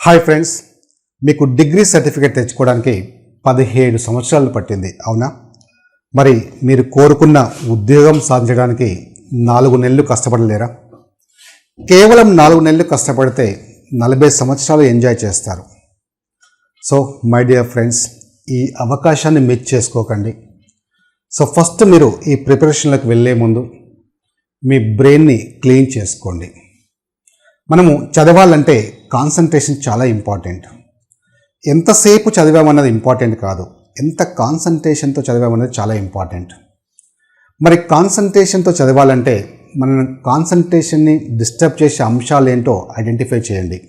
Hi friends మీకు degree certificate తెచ్చుకోవడానికి పదిహేడు సంవత్సరాలు పట్టింది అవునా? మరి మీరు కోరుకున్న ఉద్యోగం సాధించడానికి నాలుగు నెలలు కష్టపడలేరా? కేవలం నాలుగు నెలలు కష్టపడితే నలభై సంవత్సరాలు ఎంజాయ్ చేస్తారు. సో మై డియర్ ఫ్రెండ్స్ ఈ అవకాశాన్ని మిస్ చేసుకోకండి. సో ఫస్ట్ మీరు ఈ ప్రిపరేషన్లకు వెళ్ళే ముందు మీ బ్రెయిన్ని క్లీన్ చేసుకోండి. మనము చదవాలంటే కాన్సన్ట్రేషన్ చాలా ఇంపార్టెంట్ ఎంతసేపు చదివామన్నది ఇంపార్టెంట్ కాదు. ఎంత కాన్సన్ట్రేషన్తో చదివామన్నది చాలా ఇంపార్టెంట్ మరి కాన్సన్ట్రేషన్తో చదవాలంటే మన కాన్సన్ట్రేషన్ని డిస్టర్బ్ చేసే అంశాలు ఏంటో ఐడెంటిఫై చేయండి.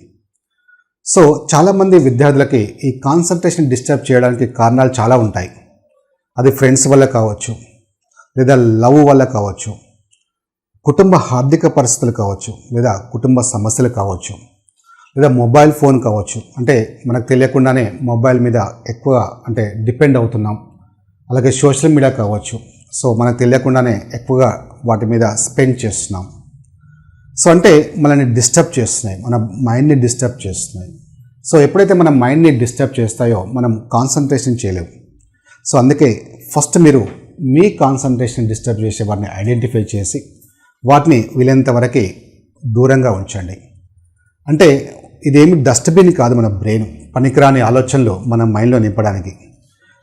సో చాలామంది విద్యార్థులకి ఈ కాన్సన్ట్రేషన్ డిస్టర్బ్ చేయడానికి కారణాలు చాలా ఉంటాయి. అది ఫ్రెండ్స్ వల్ల కావచ్చు లేదా లవ్ వల్ల కావచ్చు కుటుంబ ఆర్థిక పరిస్థితులు కావచ్చు లేదా కుటుంబ సమస్యలు కావచ్చు. లేదా మొబైల్ ఫోన్ కావచ్చు. అంటే మనకు తెలియకుండానే మొబైల్ మీద ఎక్కువ అంటే డిపెండ్ అవుతున్నాం. అలాగే సోషల్ మీడియా కావచ్చు. సో మనకు తెలియకుండానే ఎక్కువగా వాటి మీద స్పెండ్ చేస్తున్నాం. సో అంటే మనల్ని డిస్టర్బ్ చేస్తున్నాయి. మన మైండ్ని డిస్టర్బ్ చేస్తున్నాయి. సో ఎప్పుడైతే మన మైండ్ని డిస్టర్బ్ చేస్తాయో మనం కాన్సన్ట్రేషన్ చేయలేము. సో అందుకే ఫస్ట్ మీరు మీ కాన్సన్ట్రేషన్ డిస్టర్బ్ చేసే వాటిని ఐడెంటిఫై చేసి వాటిని వీలైనంత వరకు దూరంగా ఉంచండి. అంటే ఇదేమి డస్ట్బిన్ కాదు మన బ్రెయిన్. పనికిరాని ఆలోచనలు మన మైండ్లో నింపడానికి.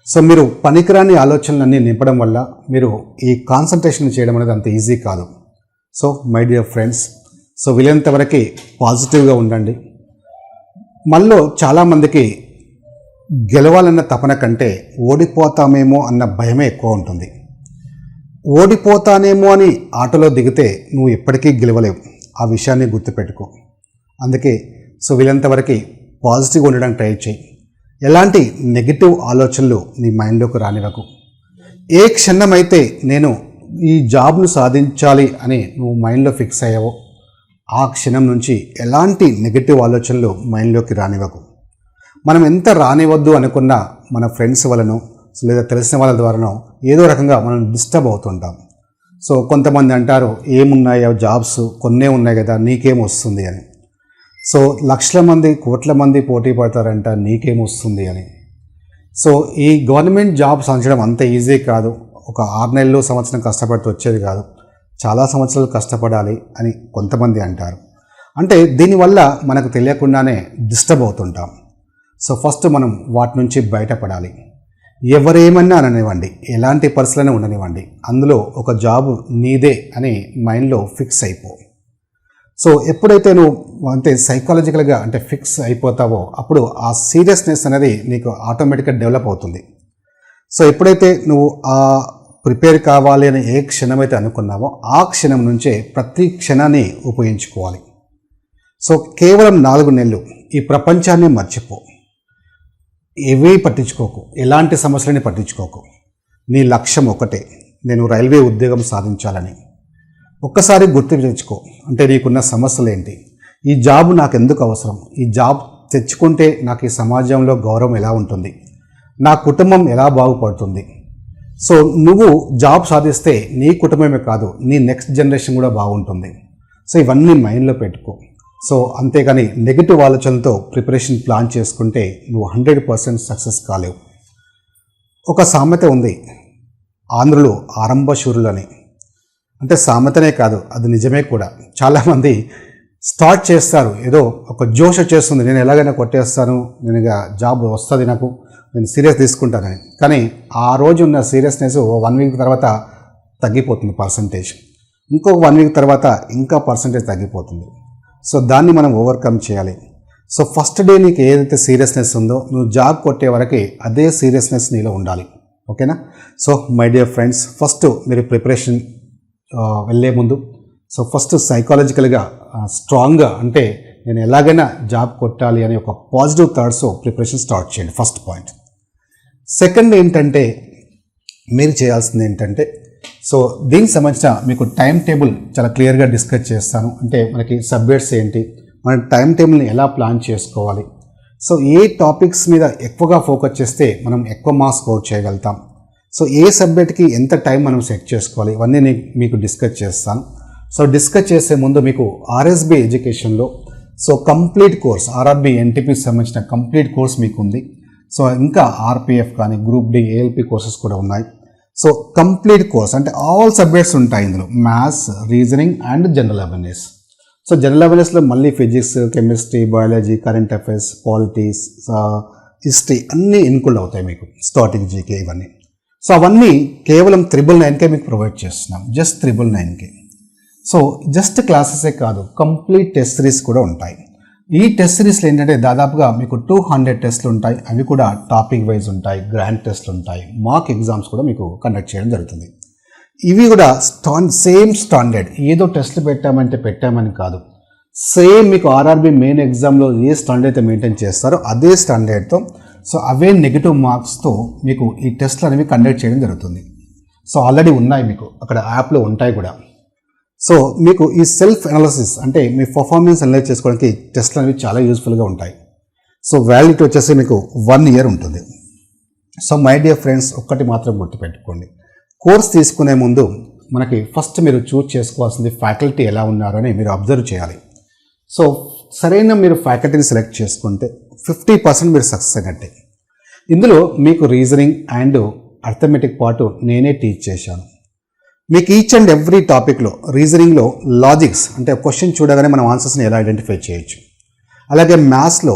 సో మీరు పనికిరాని ఆలోచనలన్నీ నింపడం వల్ల మీరు ఈ కాన్సన్ట్రేషన్ చేయడం అనేది అంత ఈజీ కాదు. So my dear friends so వీలైనంత వరకు పాజిటివ్గా ఉండండి. మనలో చాలామందికి గెలవాలన్న తపన కంటే ఓడిపోతామేమో అన్న భయమే ఎక్కువ ఉంటుంది. ఓడిపోతానేమో అని ఆటలో దిగితే నువ్వు ఎప్పటికీ గెలవలేవు. ఆ విషయాన్ని గుర్తుపెట్టుకో. అందుకే సో వీలంతవరకు పాజిటివ్గా ఉండడానికి ట్రై చేయి. ఎలాంటి నెగిటివ్ ఆలోచనలు నీ మైండ్లోకి రానివ్వకు. ఏ క్షణమైతే నేను ఈ జాబ్ను సాధించాలి అని నువ్వు మైండ్లో ఫిక్స్ అయ్యావో ఆ క్షణం నుంచి ఎలాంటి నెగిటివ్ ఆలోచనలు మైండ్లోకి రానివ్వకు. మనం ఎంత రానివద్దు అనుకున్నా మన ఫ్రెండ్స్ వలనో లేదా తెలిసిన వాళ్ళ ద్వారానో ఏదో రకంగా మనం డిస్టర్బ్ అవుతుంటాం. సో కొంతమంది అంటారు ఏమున్నాయో జాబ్స్ కొన్నే ఉన్నాయి కదా నీకేం వస్తుంది అని. సో లక్షల మంది కోట్ల మంది పోటీ పడతారంట నీకేమొస్తుంది అని. సో ఈ గవర్నమెంట్ జాబ్ సాధించడం అంత ఈజీ కాదు. ఒక ఆరు నెలలు సంవత్సరం కష్టపడితే వచ్చేది కాదు. చాలా సంవత్సరాలు కష్టపడాలి అని కొంతమంది అంటారు. అంటే దీనివల్ల మనకు తెలియకుండానే డిస్టర్బ్ అవుతుంటాం. సో ఫస్ట్ మనం వాటి నుంచి బయటపడాలి. ఎవరేమన్నా అననివ్వండి. ఎలాంటి పరిస్థితులను ఉండనివ్వండి. అందులో ఒక జాబ్ నీదే అని మైండ్లో ఫిక్స్ అయిపో. సో ఎప్పుడైతే నువ్వు అంటే సైకాలజికల్గా అంటే ఫిక్స్ అయిపోతావో అప్పుడు ఆ సీరియస్నెస్ అనేది నీకు ఆటోమేటిక్గా డెవలప్ అవుతుంది. సో ఎప్పుడైతే నువ్వు ఆ ప్రిపేర్ కావాలి అని ఏ క్షణమైతే అనుకున్నావో ఆ క్షణం నుంచే ప్రతి క్షణాన్ని ఉపయోగించుకోవాలి. సో కేవలం నాలుగు నెలలు ఈ ప్రపంచాన్ని మర్చిపో. ఏవీ పట్టించుకోకు. ఎలాంటి సమస్యలని పట్టించుకోకు. నీ లక్ష్యం ఒకటే. నేను రైల్వే ఉద్యోగం సాధించాలని. ఒక్కసారి గుర్తు తెచ్చుకో. అంటే నీకున్న సమస్యలు ఏంటి ఈ జాబ్ నాకు ఎందుకు అవసరం? ఈ జాబ్ తెచ్చుకుంటే నాకు ఈ సమాజంలో గౌరవం ఎలా ఉంటుంది? నా కుటుంబం ఎలా బాగుపడుతుంది? సో నువ్వు జాబ్ సాధిస్తే నీ కుటుంబమే కాదు నీ నెక్స్ట్ జనరేషన్ కూడా బాగుంటుంది. సో ఇవన్నీ మైండ్లో పెట్టుకో. సో అంతేగాని నెగిటివ్ ఆలోచనలతో ప్రిపరేషన్ ప్లాన్ చేసుకుంటే నువ్వు హండ్రెడ్ పర్సెంట్ సక్సెస్ కాలేవు. ఒక సామెత ఉంది ఆంధ్రులు ఆరంభశూరులు అని అంటే సామెతనే కాదు అది నిజమే కూడా. చాలామంది స్టార్ట్ చేస్తారు ఏదో ఒక జోష్ వచ్చేస్తుంది నేను ఎలాగైనా కొట్టేస్తాను నేను ఇక జాబ్ వస్తుంది నాకు నేను సీరియస్ తీసుకుంటానని కానీ ఆ రోజు ఉన్న సీరియస్నెస్ వన్ వీక్ తర్వాత తగ్గిపోతుంది పర్సంటేజ్. ఇంకో వన్ వీక్ తర్వాత ఇంకా పర్సంటేజ్ తగ్గిపోతుంది. సో దాన్ని మనం ఓవర్కమ్ చేయాలి. సో ఫస్ట్ డే నీకు ఏదైతే సీరియస్నెస్ ఉందో నువ్వు జాబ్ కొట్టే వరకు అదే సీరియస్నెస్ నీలో ఉండాలి. ఓకేనా? So my dear friends first మీరు ప్రిపరేషన్ వెళ్ళే ముందు. సో ఫస్ట్ సైకాలజికల్గా స్ట్రాంగ్గా అంటే నేను ఎలాగైనా జాబ్ కొట్టాలి అనే ఒక పాజిటివ్ థాట్స్ ప్రిపరేషన్ స్టార్ట్ చేయండి ఫస్ట్ పాయింట్ సెకండ్ ఏంటంటే మీరు చేయాల్సింది ఏంటంటే సో దీనికి సంబంధించిన మీకు టైం టేబుల్ చాలా క్లియర్గా డిస్కస్ చేస్తాను. అంటే మనకి సబ్జెక్ట్స్ ఏంటి మన టైం టేబుల్ని ఎలా ప్లాన్ చేసుకోవాలి. సో ఏ టాపిక్స్ మీద ఎక్కువగా ఫోకస్ చేస్తే మనం ఎక్కువ మార్క్స్ స్కోర్ చేయగలుగుతాం. సో ఏ సబ్జెక్ట్కి ఎంత టైం మనం సెట్ చేసుకోవాలి? ఇవన్నీ నేను మీకు డిస్కస్ చేస్తాను. సో డిస్కస్ చేసే ముందు మీకు ఆర్ఎస్బి ఎడ్యుకేషన్లో సో కంప్లీట్ కోర్స్ ఆర్ఆర్బి ఎన్టీపీకి సంబంధించిన కంప్లీట్ కోర్స్ మీకు ఉంది సో ఇంకా ఆర్పిఎఫ్ కానీ గ్రూప్ డి ఏఎల్పి కోర్సెస్ కూడా ఉన్నాయి. సో కంప్లీట్ కోర్స్ అంటే ఆల్ సబ్జెక్ట్స్ ఉంటాయి ఇందులో. Maths reasoning and general awareness. So general అవేర్నెస్లో మళ్ళీ physics chemistry biology current affairs polities history అన్నీ ఇన్క్లూడ్ అవుతాయి మీకు. స్టాటిక్ జీకే ఇవన్నీ. సో అవన్నీ కేవలం త్రిబుల్ నైన్కే మీకు ప్రొవైడ్ చేస్తున్నాం. జస్ట్ త్రిబుల్ నైన్కే. సో జస్ట్ క్లాసెసే కాదు కంప్లీట్ టెస్ట్ సిరీస్ కూడా ఉంటాయి. ఈ టెస్ట్ సిరీస్లో ఏంటంటే దాదాపుగా మీకు టూ హండ్రెడ్ టెస్ట్లు ఉంటాయి. అవి కూడా టాపిక్ వైజ్ ఉంటాయి గ్రాండ్ టెస్ట్లు ఉంటాయి. మాక్ ఎగ్జామ్స్ కూడా మీకు కండక్ట్ చేయడం జరుగుతుంది. ఇవి కూడా స్టాండ్ సేమ్ స్టాండర్డ్. ఏదో టెస్ట్లు పెట్టామంటే పెట్టామని కాదు. సేమ్ మీకు ఆర్ఆర్బి మెయిన్ ఎగ్జామ్లో ఏ స్టాండర్డ్ అయితే మెయింటైన్ చేస్తారో అదే స్టాండర్డ్తో సో అవే నెగిటివ్ మార్క్స్తో మీకు ఈ టెస్ట్లు అనేవి కండక్ట్ చేయడం జరుగుతుంది. సో ఆల్రెడీ ఉన్నాయి మీకు. అక్కడ యాప్లో ఉంటాయి కూడా. సో మీకు ఈ సెల్ఫ్ అనాలిసిస్ అంటే మీ పర్ఫార్మెన్స్ అనలైజ్ చేసుకోవడానికి టెస్ట్లు అనేవి చాలా యూస్ఫుల్గా ఉంటాయి. సో వ్యాలిడిటీ వచ్చేసి మీకు వన్ ఇయర్ ఉంటుంది. సో మై డియర్ ఫ్రెండ్స్ ఒక్కటి మాత్రం గుర్తుపెట్టుకోండి. కోర్స్ తీసుకునే ముందు మనకి ఫస్ట్ మీరు చూస్ చేసుకోవాల్సింది ఫ్యాకల్టీ ఎలా ఉన్నారో అని మీరు అబ్జర్వ్ చేయాలి. సో సరైన మీరు ఫ్యాకల్టీని సెలెక్ట్ చేసుకుంటే ఫిఫ్టీ పర్సెంట్ మీరు సక్సెస్ అయినట్టే. ఇందులో మీకు రీజనింగ్ అండ్ అర్థమెటిక్ పాటు నేనే టీచ్ చేశాను. మీకు ఈచ్ అండ్ ఎవ్రీ టాపిక్లో రీజనింగ్లో లాజిక్స్ అంటే క్వశ్చన్ చూడగానే మనం ఆన్సర్స్ని ఎలా ఐడెంటిఫై చేయొచ్చు. అలాగే మ్యాథ్స్లో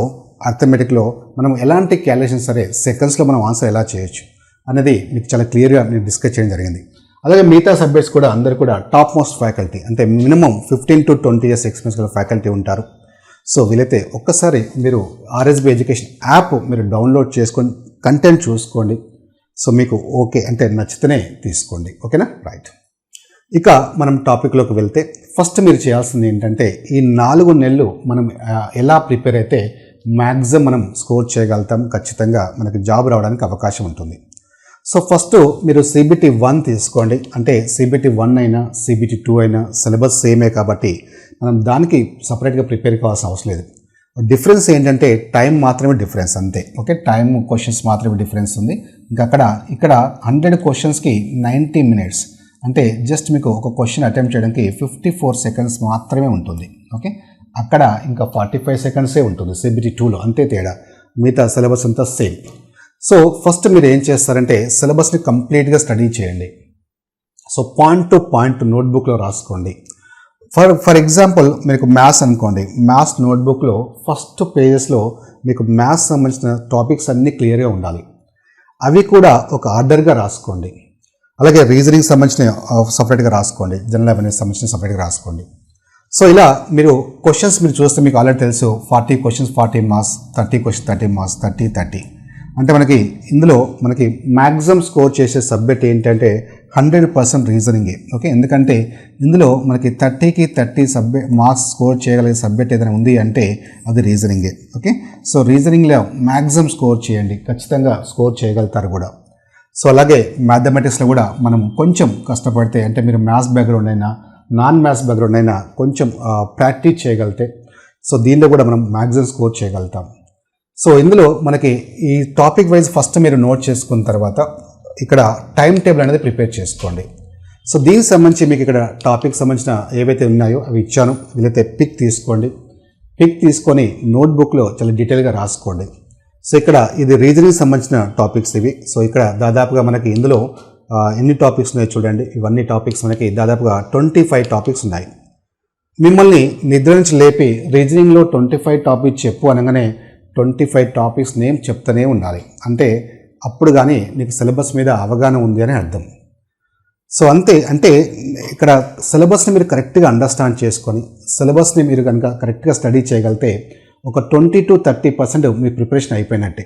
అర్థమెటిక్లో మనం ఎలాంటి క్యాలిక్యులేషన్ సరే సెకండ్స్లో మనం ఆన్సర్ ఎలా చేయొచ్చు అనేది మీకు చాలా క్లియర్గా నేను డిస్కస్ చేయడం జరిగింది. అలాగే మిగతా సబ్జెక్ట్స్ కూడా అందరు కూడా టాప్ మోస్ట్ ఫ్యాకల్టీ అంటే minimum fifteen to twenty years experience గల ఫ్యాకల్టీ ఉంటారు. సో వీలైతే ఒక్కసారి మీరు ఆర్ఎస్బి ఎడ్యుకేషన్ యాప్ మీరు డౌన్లోడ్ చేసుకొని కంటెంట్ చూసుకోండి. సో మీకు ఓకే అంటే నచ్చితేనే తీసుకోండి. ఓకేనా? రైట్ ఇక మనం టాపిక్లోకి వెళ్తే ఫస్ట్ మీరు చేయాల్సింది ఏంటంటే ఈ నాలుగు నెలలు మనం ఎలా ప్రిపేర్ అయితే మ్యాక్సిమం మనం స్కోర్ చేయగలుగుతాం? ఖచ్చితంగా మనకి జాబ్ రావడానికి అవకాశం ఉంటుంది. సో ఫస్ట్ మీరు సిబిటి వన్ తీసుకోండి. అంటే సిబిటి వన్ అయినా సిబిటి టూ అయినా సిలబస్ సేమే కాబట్టి మనం దానికి సపరేట్గా ప్రిపేర్ కావాల్సిన అవసరం లేదు. డిఫరెన్స్ ఏంటంటే టైం మాత్రమే డిఫరెన్స్ అంతే. ఓకే టైం క్వశ్చన్స్ మాత్రమే డిఫరెన్స్ ఉంది. ఇంకా అక్కడ ఇక్కడ హండ్రెడ్ క్వశ్చన్స్కి నైంటీ మినిట్స్ అంటే జస్ట్ మీకు ఒక క్వశ్చన్ అటెంప్ట్ చేయడానికి ఫిఫ్టీ ఫోర్ సెకండ్స్ మాత్రమే ఉంటుంది. ఓకే అక్కడ ఇంకా ఫార్టీ ఫైవ్ సెకండ్సే ఉంటుంది సిబిటీ టూలో అంతే తేడా. మిగతా సిలబస్ అంతా సేమ్ సో ఫస్ట్ మీరు ఏం చేస్తారంటే సిలబస్ని కంప్లీట్గా స్టడీ చేయండి. సో పాయింట్ టు పాయింట్ నోట్బుక్లో రాసుకోండి. ఫర్ ఫర్ ఎగ్జాంపుల్ మీకు మ్యాథ్స్ అనుకోండి. మ్యాథ్స్ నోట్బుక్లో ఫస్ట్ పేజెస్లో మీకు మ్యాథ్స్ సంబంధించిన టాపిక్స్ అన్నీ క్లియర్గా ఉండాలి. అవి కూడా ఒక ఆర్డర్గా రాసుకోండి. అలాగే రీజనింగ్ సంబంధించిన సపరేట్గా రాసుకోండి. జనరల్ అవేర్నెస్ సంబంధించిన సపరేట్గా రాసుకోండి. సో ఇలా మీరు క్వశ్చన్స్ మీరు చూస్తే మీకు ఆల్రెడీ తెలుసు. Forty questions forty marks thirty question thirty marks thirty thirty అంటే మనకి ఇందులో మనకి మ్యాక్సిమం స్కోర్ చేసే సబ్జెక్ట్ ఏంటంటే హండ్రెడ్ పర్సెంట్ రీజనింగే ఓకే ఎందుకంటే ఇందులో మనకి థర్టీకి థర్టీ సబ్జెక్ట్ మార్క్స్ స్కోర్ చేయగలిగే సబ్జెక్ట్ ఏదైనా ఉంది అంటే అది రీజనింగే ఓకే సో రీజనింగ్లో మ్యాక్సిమం స్కోర్ చేయండి. ఖచ్చితంగా స్కోర్ చేయగలుగుతారు కూడా. సో అలాగే మ్యాథమెటిక్స్లో కూడా మనం కొంచెం కష్టపడితే అంటే మీరు మ్యాథ్స్ బ్యాక్గ్రౌండ్ అయినా నాన్ మ్యాథ్స్ బ్యాక్గ్రౌండ్ అయినా కొంచెం ప్రాక్టీస్ చేయగలిగితే సో దీనిలో కూడా మనం మ్యాక్సిమం స్కోర్ చేయగలుగుతాం. సో ఇందులో మనకి ఈ టాపిక్ వైజ్ ఫస్ట్ మీరు నోట్ చేసుకున్న తర్వాత ఇక్కడ టైం టేబుల్ అనేది ప్రిపేర్ చేసుకోండి. సో దీనికి సంబంధించి మీకు ఇక్కడ టాపిక్ సంబంధించిన ఏవైతే ఉన్నాయో అవి ఇచ్చాను. వీలైతే పిక్ తీసుకోండి. పిక్ తీసుకొని నోట్బుక్లో చాలా డీటెయిల్గా రాసుకోండి. సో ఇక్కడ ఇది రీజనింగ్ సంబంధించిన టాపిక్స్ ఇవి. సో ఇక్కడ దాదాపుగా మనకి ఇందులో ఎన్ని టాపిక్స్ ఉన్నాయో చూడండి. ఇవన్నీ టాపిక్స్ మనకి దాదాపుగా ట్వంటీ ఫైవ్ టాపిక్స్ ఉన్నాయి. మిమ్మల్ని నిద్ర నుంచి లేపి రీజనింగ్లో ట్వంటీ ఫైవ్ టాపిక్స్ చెప్పు అనగానే ట్వంటీ ఫైవ్ టాపిక్స్ నేమ్ చెప్తూనే ఉండాలి. అంటే అప్పుడు కానీ నీకు సిలబస్ మీద అవగాహన ఉంది అని అర్థం. సో అంతే అంటే ఇక్కడ సిలబస్ని మీరు కరెక్ట్గా అండర్స్టాండ్ చేసుకొని సిలబస్ని మీరు కనుక కరెక్ట్గా స్టడీ చేయగలిగితే ఒక ట్వంటీ టు థర్టీ పర్సెంట్ మీ ప్రిపరేషన్ అయిపోయినట్టే.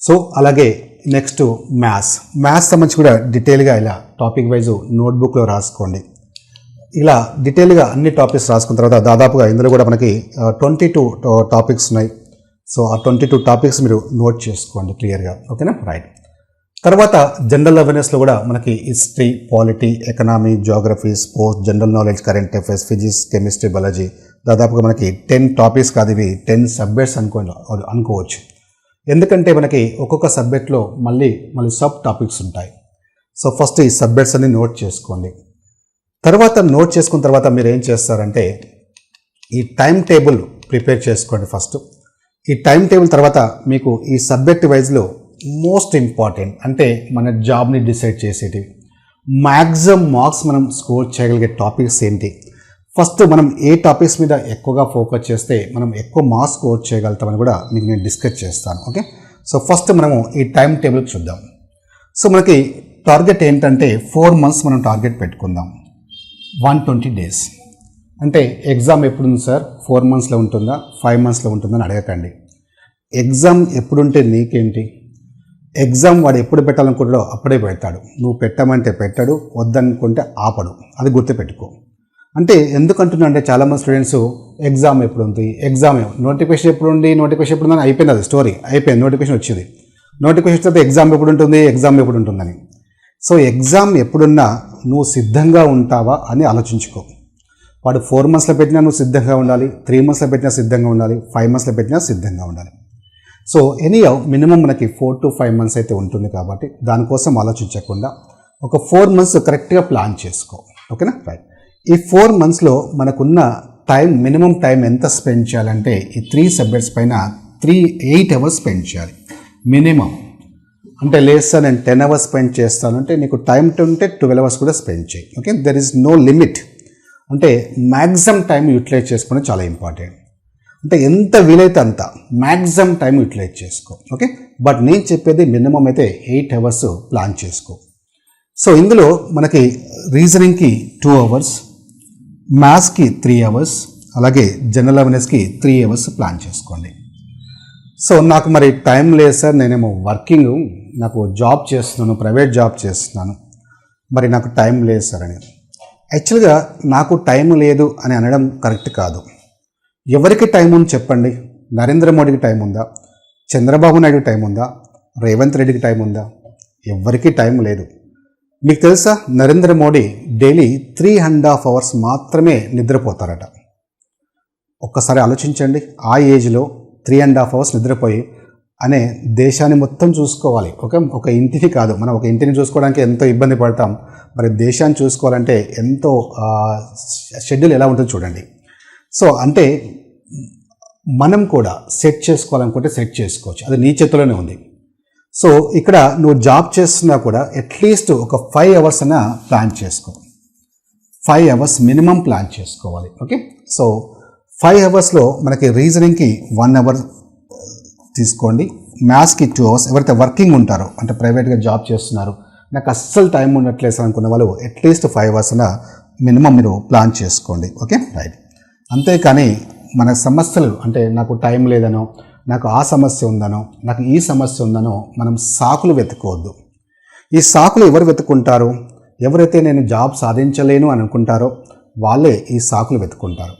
సో అలాగే నెక్స్ట్ మ్యాథ్స్. మ్యాథ్స్ సంబంధించి కూడా డీటెయిల్గా ఇలా టాపిక్ వైజ్ నోట్బుక్లో రాసుకోండి. ఇలా డీటెయిల్గా అన్ని టాపిక్స్ రాసుకున్న తర్వాత దాదాపుగా ఇందులో కూడా మనకి ట్వంటీ టూ టాపిక్స్ ఉన్నాయి. సో ఆ ట్వంటీ టూ టాపిక్స్ మీరు నోట్ చేసుకోండి క్లియర్గా. ఓకేనా? రైట్. తర్వాత జనరల్ అవేర్నెస్లో కూడా మనకి history polity economy geography sports general knowledge current affairs physics chemistry biology దాదాపుగా మనకి టెన్ టాపిక్స్ కాదు ఇవి టెన్ సబ్జెక్ట్స్ అనుకో అనుకోవచ్చు. ఎందుకంటే మనకి ఒక్కొక్క సబ్జెక్ట్లో మళ్ళీ మళ్ళీ సబ్ టాపిక్స్ ఉంటాయి. సో ఫస్ట్ ఈ సబ్జెక్ట్స్ అన్ని నోట్ చేసుకోండి. తర్వాత నోట్ చేసుకున్న తర్వాత మీరు ఏం చేస్తారంటే ఈ టైం టేబుల్ ప్రిపేర్ చేసుకోండి ఫస్ట్. ఈ టైం టేబుల్ తర్వాత మీకు ఈ సబ్జెక్ట్ వైజ్లో మోస్ట్ ఇంపార్టెంట్ అంటే మన జాబ్ని డిసైడ్ చేసేటివి. మ్యాక్సిమం మార్క్స్ మనం స్కోర్ చేయగలిగే టాపిక్స్ ఏంటి? ఫస్ట్ మనం ఏ టాపిక్స్ మీద ఎక్కువగా ఫోకస్ చేస్తే మనం ఎక్కువ మార్క్స్ స్కోర్ చేయగలుగుతామని కూడా మీకు నేను డిస్కస్ చేస్తాను ఓకే? సో ఫస్ట్ మనము ఈ టైం టేబుల్ చూద్దాం. సో మనకి టార్గెట్ ఏంటంటే ఫోర్ మంత్స్ మనం టార్గెట్ పెట్టుకుందాం. One twenty days. అంటే ఎగ్జామ్ ఎప్పుడుంది సార్? ఫోర్ మంత్స్లో ఉంటుందా? ఫైవ్ మంత్స్లో ఉంటుందని అడగకండి. ఎగ్జామ్ ఎప్పుడుంటే నీకేంటి? ఎగ్జామ్ వాడు ఎప్పుడు పెట్టాలనుకుంటాడో అప్పుడే పెడతాడు. నువ్వు పెట్టమంటే పెట్టడు వద్దనుకుంటే ఆపడు. అది గుర్తుపెట్టుకో. అంటే ఎందుకంటున్నా అంటే చాలామంది స్టూడెంట్స్ ఎగ్జామ్ ఎప్పుడు ఉంది ఎగ్జామ్ నోటిఫికేషన్ ఎప్పుడు ఉంది నోటిఫికేషన్ ఎప్పుడు ఉందని అయిపోయింది అది స్టోరీ. అయిపోయింది నోటిఫికేషన్ వచ్చింది. నోటిఫికేషన్ తర్వాత ఎగ్జామ్ ఎప్పుడు ఉంటుంది ఎగ్జామ్ ఎప్పుడు ఉంటుందని సో ఎగ్జామ్ ఎప్పుడున్నా నువ్వు సిద్ధంగా ఉంటావా అని ఆలోచించుకో. వాడు ఫోర్ మంత్స్లో పెట్టినా నువ్వు సిద్ధంగా ఉండాలి త్రీ మంత్స్లో పెట్టినా సిద్ధంగా ఉండాలి ఫైవ్ మంత్స్లో పెట్టినా సిద్ధంగా ఉండాలి. సో ఎనీ మినిమం మనకి ఫోర్ టు ఫైవ్ మంత్స్ అయితే ఉంటుంది కాబట్టి దానికోసం ఆలోచించకుండా ఒక ఫోర్ మంత్స్ కరెక్ట్గా ప్లాన్ చేసుకో. ఓకేనా? రైట్ ఈ ఫోర్ మంత్స్లో మనకున్న టైం మినిమం టైం ఎంత స్పెండ్ చేయాలంటే ఈ త్రీ సబ్జెక్ట్స్ పైన త్రీ ఎయిట్ అవర్స్ స్పెండ్ చేయాలి. మినిమం. అంటే లేదు సార్ నేను టెన్ అవర్స్ స్పెండ్ చేస్తానంటే నీకు టైం ఉంటే ట్వెల్వ్ అవర్స్ కూడా స్పెండ్ చేయి. Okay there is no limit అంటే మ్యాక్సిమం టైం యూటిలైజ్ చేసుకోవడం చాలా ఇంపార్టెంట్ అంటే ఎంత వీలైతే అంత మ్యాక్సిమం టైం యూటిలైజ్ చేసుకో ఓకే బట్ నేను చెప్పేది మినిమం అయితే ఎయిట్ అవర్స్ ప్లాన్ చేసుకో. సో ఇందులో మనకి రీజనింగ్కి టూ అవర్స్ మ్యాథ్స్కి త్రీ అవర్స్ అలాగే జనరల్ అవేర్నెస్కి త్రీ అవర్స్ ప్లాన్ చేసుకోండి. సో నాకు మరి టైం లేదు సార్ నేనేమో వర్కింగ్ నాకు జాబ్ చేస్తున్నాను ప్రైవేట్ జాబ్ చేస్తున్నాను. మరి నాకు టైం లేదు సార్ అని. యాక్చువల్గా నాకు టైం లేదు అని అనడం కరెక్ట్ కాదు. ఎవరికి టైం ఉంది చెప్పండి. నరేంద్ర మోడీకి టైం ఉందా? చంద్రబాబు నాయుడు టైం ఉందా? రేవంత్ రెడ్డికి టైం ఉందా? ఎవరికి టైం లేదు. మీకు తెలుసా? Narendra Modi daily three and half hours మాత్రమే నిద్రపోతారట. ఒక్కసారి ఆలోచించండి. ఆ ఏజ్లో త్రీ అండ్ హాఫ్ అవర్స్ నిద్రపోయి అనే దేశాన్ని మొత్తం చూసుకోవాలి. ఒక ఒక ఇంటిని కాదు. మనం ఒక ఇంటిని చూసుకోవడానికి ఎంతో ఇబ్బంది పడతాం. మరి దేశాన్ని చూసుకోవాలంటే ఎంతో షెడ్యూల్ ఎలా ఉంటుందో చూడండి. సో అంటే మనం కూడా సెట్ చేసుకోవాలనుకుంటే సెట్ చేసుకోవచ్చు. అది నీ చేతిలోనే ఉంది. సో ఇక్కడ నువ్వు జాబ్ చేస్తున్నా కూడా అట్లీస్ట్ ఒక ఫైవ్ అవర్స్ అయినా ప్లాన్ చేసుకో. ఫైవ్ అవర్స్ మినిమం ప్లాన్ చేసుకోవాలి. ఓకే సో ఫైవ్ అవర్స్లో మనకి రీజనింగ్కి వన్ అవర్ తీసుకోండి. మ్యాథ్స్కి టూ అవర్స్ ఎవరైతే వర్కింగ్ ఉంటారో అంటే ప్రైవేట్గా జాబ్ చేస్తున్నారు నాకు అస్సలు టైం ఉండట్లేదు సార్ అనుకున్న వాళ్ళు at least five hours minimum మీరు ప్లాన్ చేసుకోండి. ఓకే రైట్ అంతేకాని మన సమస్యలు అంటే నాకు టైం లేదనో నాకు ఆ సమస్య ఉందనో నాకు ఈ సమస్య ఉందనో మనం సాకులు వెతుక్కోవద్దు ఈ సాకులు ఎవరు వెతుకుంటారు ఎవరైతే నేను జాబ్ సాధించలేను అని అనుకుంటారో వాళ్ళే ఈ సాకులు వెతుకుంటారు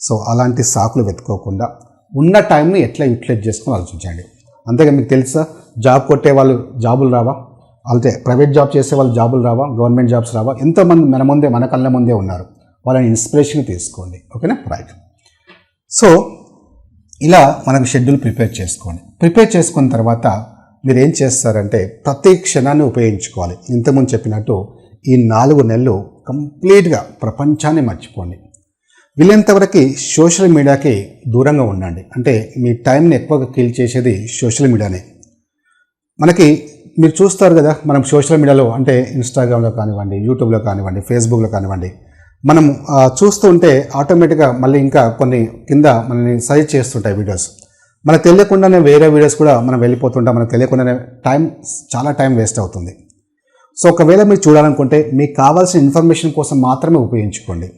సో అలాంటి సాకులు వెతుకోకుండా ఉన్న టైంని ఎట్లా యూటిలైజ్ చేసుకుని ఆలోచించండి. అంతేగా మీకు తెలుసా? జాబ్ కొట్టే వాళ్ళు జాబులు రావా? అంతే ప్రైవేట్ జాబ్ చేసే వాళ్ళు జాబులు రావా గవర్నమెంట్ జాబ్స్ రావా? ఎంతోమంది మన ముందే మన కళ్ళ ముందే ఉన్నారు. వాళ్ళని ఇన్స్పిరేషన్ తీసుకోండి. ఓకేనా? రైట్ సో ఇలా మనకు షెడ్యూల్ ప్రిపేర్ చేసుకోండి. ప్రిపేర్ చేసుకున్న తర్వాత మీరు ఏం చేస్తారంటే ప్రతి క్షణాన్ని ఉపయోగించుకోవాలి. ఇంతకుముందు చెప్పినట్టు ఈ నాలుగు నెలలు కంప్లీట్గా ప్రపంచాన్ని మర్చిపోండి. వీలైనంతవరకు సోషల్ మీడియాకి దూరంగా ఉండండి. అంటే మీ టైంని ఎక్కువగా కీల్ చేసేది సోషల్ మీడియానే మనకి మీరు చూస్తారు కదా మనం సోషల్ మీడియాలో అంటే ఇన్స్టాగ్రామ్లో కానివ్వండి యూట్యూబ్లో కానివ్వండి ఫేస్బుక్లో కానివ్వండి మనం చూస్తూ ఉంటే ఆటోమేటిక్గా మళ్ళీ ఇంకా కొన్ని కింద మనల్ని సజెస్ట్ చేస్తుంటాయి వీడియోస్. మనకు తెలియకుండానే వేరే వీడియోస్ కూడా మనం వెళ్ళిపోతుంటాం మనకు తెలియకుండానే టైం చాలా టైం వేస్ట్ అవుతుంది. సో ఒకవేళ మీరు చూడాలనుకుంటే మీకు కావాల్సిన ఇన్ఫర్మేషన్ కోసం మాత్రమే ఉపయోగించుకోండి.